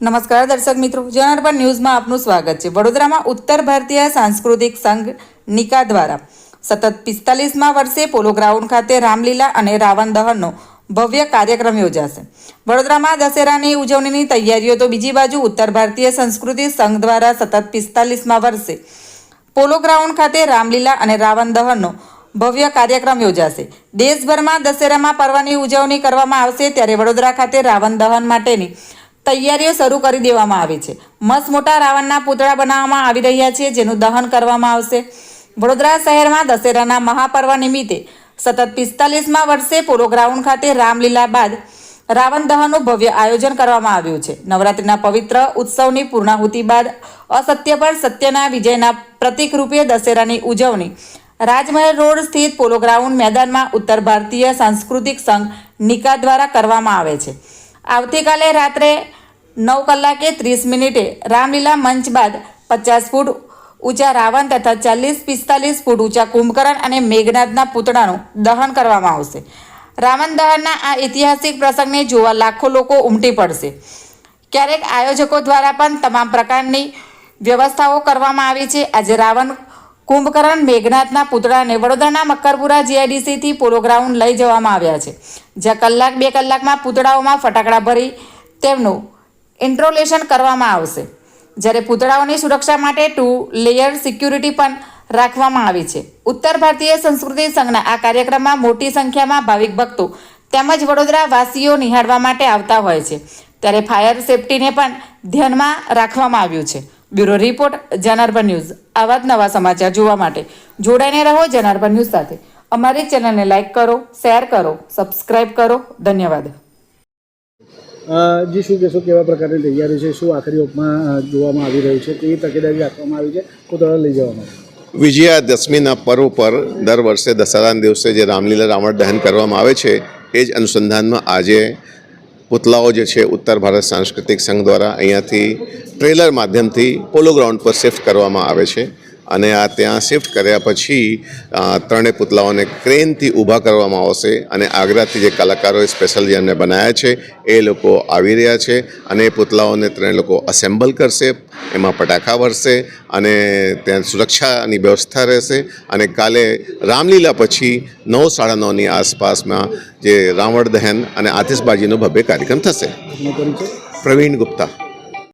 નમસ્કાર દર્શક મિત્રો જનાર્પણ ન્યૂઝમાં આપનું સ્વાગત છે. વડોદરામાં ઉત્તર ભારતીય સાંસ્કૃતિક સંઘ નિકા દ્વારા સતત પિસ્તાલીસમાં વર્ષે પોલો ગ્રાઉન્ડ ખાતે રામલીલા અને રાવણ દહનનો ભવ્ય કાર્યક્રમ યોજાશે. વડોદરામાં દશેરાની ઉજવણીની તૈયારીઓ તો બીજી બાજુ ઉત્તર ભારતીય સંસ્કૃતિ સંઘ દ્વારા સતત પિસ્તાલીસમાં વર્ષે પોલો ગ્રાઉન્ડ ખાતે રામલીલા અને રાવણ દહનનો ભવ્ય કાર્યક્રમ યોજાશે. દેશભરમાં દશેરામાં પર્વની ઉજવણી કરવામાં આવશે ત્યારે વડોદરા ખાતે રાવણ દહન માટેની તૈયારીઓ શરૂ કરી દેવામાં આવી છે. મસ્ત મોટા રાવણના પૂતળા બનાવવામાં આવી રહ્યા છે, જેનું દહન કરવામાં આવશે. વડોદરા શહેરમાં દશેરાના મહાપર્વ નિમિત્તે સતત પિસ્તાલીસમાં વર્ષે પોલો ગ્રાઉન્ડ ખાતે રામલીલા બાદ રાવણ દહનનું ભવ્ય આયોજન કરવામાં આવ્યું છે. નવરાત્રિના પવિત્ર ઉત્સવની પૂર્ણાહુતિ બાદ અસત્ય પર સત્યના વિજયના પ્રતિક રૂપે દશેરાની ઉજવણી રાજમહેલ રોડ સ્થિત પોલો ગ્રાઉન્ડ મેદાનમાં ઉત્તર ભારતીય સાંસ્કૃતિક સંઘ નિકા દ્વારા કરવામાં આવે છે. આવતીકાલે રાત્રે નવ કલાકે ત્રીસ મિનિટે રામલીલા મંચ બાદ પચાસ ફૂટ ઊંચા રાવણ તથા ચાલીસ પિસ્તાલીસ ફૂટ ઊંચા કુંભકરણ અને મેઘનાથના પૂતળાનું દહન કરવામાં આવશે. રાવણ દહનના આ ઐતિહાસિક પ્રસંગને જોવા લાખો લોકો ઉમટી પડશે. ક્યારેક આયોજકો દ્વારા પણ તમામ પ્રકારની વ્યવસ્થાઓ કરવામાં આવી છે. આજે રાવણ કુંભકરણ, મેઘનાથના પુતળાને વડોદરાના મક્કરપુરા જીઆઈડીસીથી પોલો ગ્રાઉન્ડ લઈ જવામાં આવ્યા છે, જ્યાં કલાક બે કલાકમાં પૂતળાઓમાં ફટાકડા ભરી તેમનું ઇન્ટ્રોલેશન કરવામાં આવશે. જ્યારે પૂતળાઓની સુરક્ષા માટે ટુ લેયર સિક્યુરિટી પણ રાખવામાં આવી છે. ઉત્તર ભારતીય સંસ્કૃતિ સંઘના આ કાર્યક્રમમાં મોટી સંખ્યામાં ભાવિક ભક્તો તેમજ વડોદરા વાસીઓ નિહાળવા માટે આવતા હોય છે. ત્યારે ફાયર સેફટીને પણ ધ્યાનમાં રાખવામાં આવ્યું છે. બ્યુરો રિપોર્ટ જનાર્બન ન્યૂઝ. આવા જ નવા સમાચાર જોવા માટે જોડાઈને રહો જનાર્બન ન્યૂઝ સાથે. અમારી ચેનલને લાઇક કરો શેર કરો સબસ્ક્રાઇબ કરો. ધન્યવાદ. જી શું કહેશો? કેવા પ્રકારની તૈયારી છે? શું આખરી ઓપમાં જોવામાં આવી રહ્યું છે? કેવી તકેદારી રાખવામાં આવી છે? કોતળા લઈ જવામાં વિજયાદશમીના પર્વ પર દર વર્ષે દશેરાના દિવસે જે રામલીલા રાવણ દહન કરવામાં આવે છે એ જ અનુસંધાનમાં આજે પુતલાઓ જે છે ઉત્તર ભારત સાંસ્કૃતિક સંઘ દ્વારા અહીંયાથી ટ્રેલર માધ્યમથી પોલો ગ્રાઉન્ડ પર શિફ્ટ કરવામાં આવે છે. અને આ ત્યાં શિફ્ટ કર્યા પછી ત્રણેય પુતલાઓને ક્રેનથી ઊભા કરવામાં આવશે અને આગ્રાથી જે કલાકારોએ સ્પેશિયલ જેમને બનાવ્યા છે એ લોકો આવી રહ્યા છે અને એ પુતલાઓને ત્રણે લોકો અસેમ્બલ કરશે એમાં પટાખા વરસે અને ત્યાં સુરક્ષાની વ્યવસ્થા રહેશે અને કાલે રામલીલા પછી નવ સાડા નવની આસપાસમાં જે રાવણ દહન અને આતિશબાજીનો ભવ્ય કાર્યક્રમ થશે. પ્રવીણ ગુપ્તા.